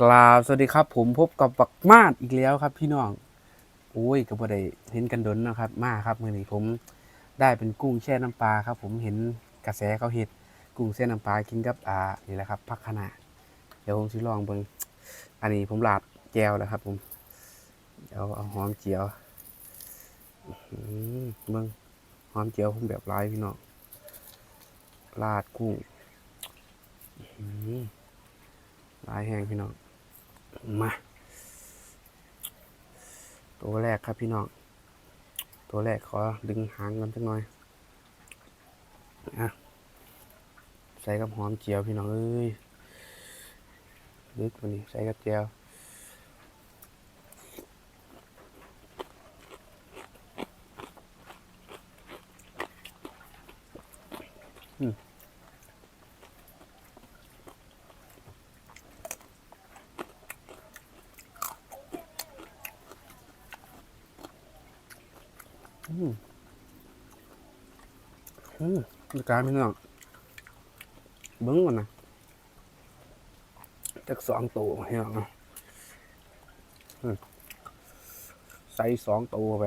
กราบสวัสดีครับ ผมพบกับบักมาดอีกแล้วครับ พี่น้องโอ้ยก็บ่ได้เห็นกันดนนะครับ มาครับมื้อนี้ผมได้เป็นกุ้งแช่น้ำปลาครับ ผมเห็นกระแสเขาเฮ็ดกุ้งแช่น้ำปลากินกับอ่านี่แหละครับผักคะน้าเดี๋ยวผมสิลองเบิ่งอันนี้ผมลาดแจวแล้วครับ ผมเดี๋ยวเอาหอมเจียวอื้อหือเบิ่งหอมเจียวผมแบบหลายพี่น้องลาดกุ้งลายแห้งพี่น้อง มา ตัวแรกครับพี่น้อง ตัวแรกขอดึงหางกันสักหน่อยอะใส่กับหอมเจียวพี่น้องเอ้ยลึกว่านี้ใส่กับเจียวอืม อืมอืมการพี่น้องเบิ้งก่อนนะจักสองตัวพี่น้องนะใส่สองตัวไป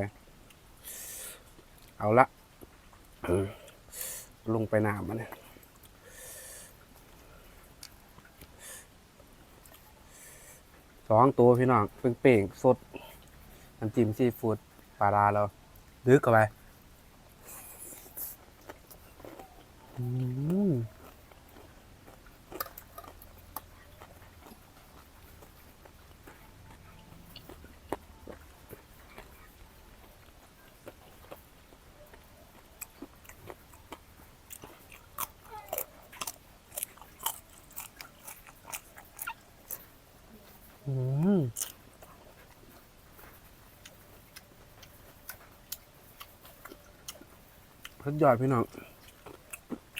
เอาละลงไปน้ำมันเนี่ยสองตัวพี่น้องเป่งๆสดน้ำจิ้มซีฟู้ดปลาดาเรา ลึกเข้ สุดยอดพี่น้อง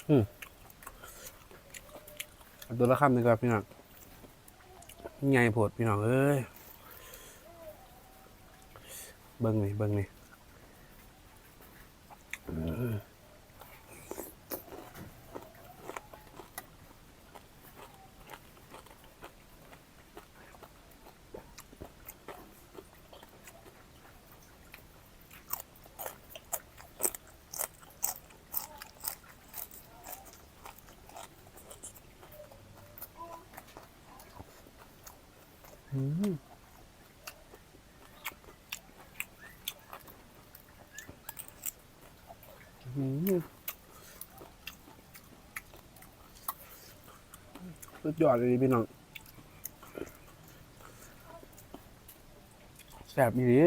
อืมตัวละคำดีกว่าพี่น้องใหญ่โพดพี่น้องเอ้ย เบิ้งนี่เบิ้งนี่อืมอืมอืม สุดยอดเลยพี่น้องแซ่บอีหลี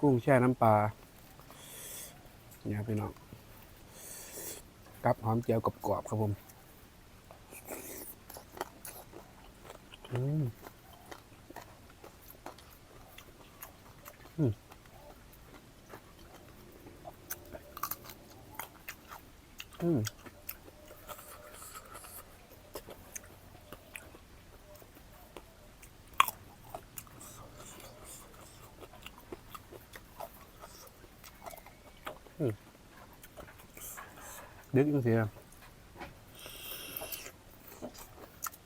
กุ้งแช่น้ำปลาเนี่ยพี่น้องกับหอมเจียวกรอบๆครับผมอืมอืมอื ดึกจังสิอะ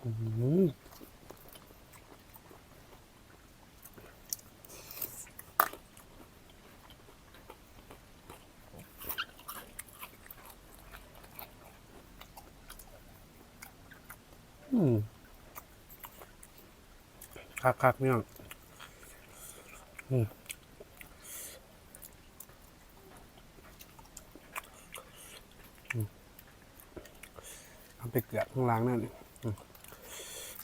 อืมคักคักๆพี่น้องอืม เอาไปเกลือข้างล่างนั่น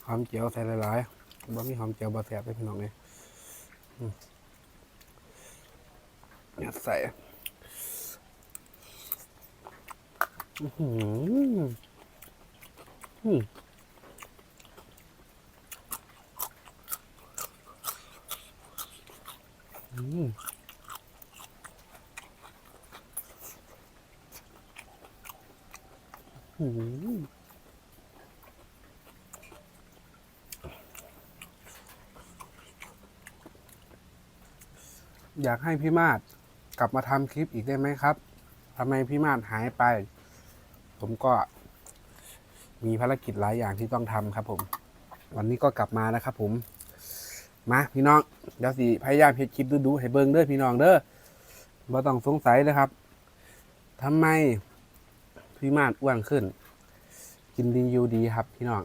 หอมเจียวใส่หลายๆบ่มีหอมเจียวบ่แซ่บเลยพี่น้องเลยเนี่ยใส่อื้อหืออืมอืมอืม อยากให้พี่มาศกลับมาทำคลิปอีกได้ไหมครับทำไมพี่มาศหายไป ผมก็มีภารกิจหลายอย่างที่ต้องทำครับ ผม วันนี้ก็กลับมาแล้วครับ ผม มาพี่น้องเดี๋ยวสิพยายามเฮ็ดคลิปดูๆให้เบิ่งเด้อพี่น้องเด้อบ่ต้องสงสัยเลยครับทำไมพี่มาดอ้วนขึ้น กินดีอยู่ดีครับ พี่น้อง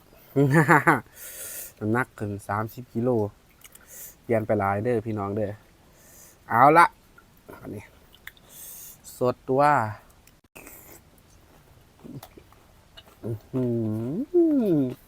น้ำหนักขึ้นสามสิบกิโลเปลี่ยนไปหลายเด้อพี่น้องเด้อ เอาละอันนี้สดตัวอื้อหือ